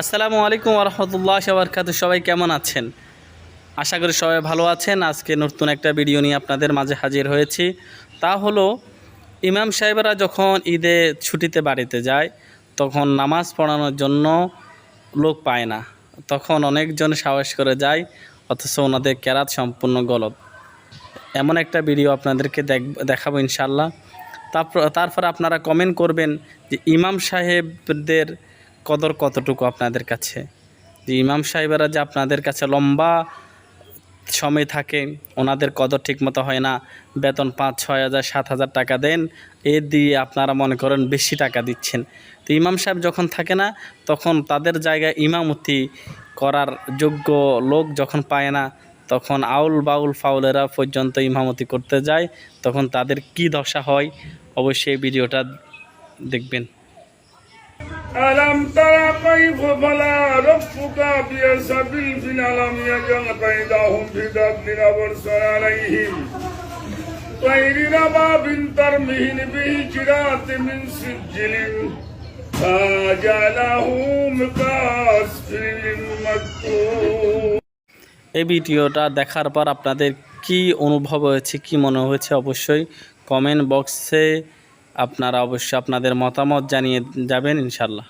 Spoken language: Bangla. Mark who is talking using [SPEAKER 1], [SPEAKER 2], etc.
[SPEAKER 1] আসসালামু আলাইকুম রহমতুল্লাহ সবরকাত সবাই কেমন আছেন? আশা করি সবাই ভালো আছেন। আজকে নতুন একটা ভিডিও নিয়ে আপনাদের মাঝে হাজির হয়েছি। তা হলো, ইমাম সাহেবরা যখন ঈদে ছুটিতে বাড়িতে যায়, তখন নামাজ পড়ানোর জন্য লোক পায় না। তখন অনেকজন সাহস করে যায়, অথচ ওনাদের কেরাত সম্পূর্ণ গলত এমন একটা ভিডিও আপনাদেরকে দেখ, দেখাবো ইনশাল্লাহ তারপর তারপর আপনারা কমেন্ট করবেন যে ইমাম সাহেবদের কদর কতটুকু আপনাদের কাছে? যে ইমাম সাহেবেরা যে আপনাদের কাছে লম্বা সময় থাকে, ওনাদের কদর ঠিকমতো হয় না, বেতন পাঁচ, ছয় হাজার, সাত হাজার টাকা দেন, এ দিয়ে আপনারা মনে করেন বেশি টাকা দিচ্ছেন। তো ইমাম সাহেব যখন থাকে না, তখন তাদের জায়গায় ইমামতি করার যোগ্য লোক যখন পায় না, তখন আউল বাউল ফাউলেরা পর্যন্ত ইমামতি করতে যায়, তখন তাদের কি দশা হয়? অবশ্যই ভিডিওটা দেখবেন।
[SPEAKER 2] ألم تر كيف بلى ربك بأسبيل ألم يجعل كيدهم في ضلال وارسل عليهم طير أبابيل ترميهم بحجارة من سجل فجعلهم كعصف مكتوب
[SPEAKER 1] এই ভিডিওটা দেখার পর আপনাদের কি অনুভব হয়েছে কি মনে হয়েছে অবশ্যই কমেন্ট বক্সে আপনারা অবশ্যই আপনাদের মতামত জানিয়ে যাবেন ইনশাল্লাহ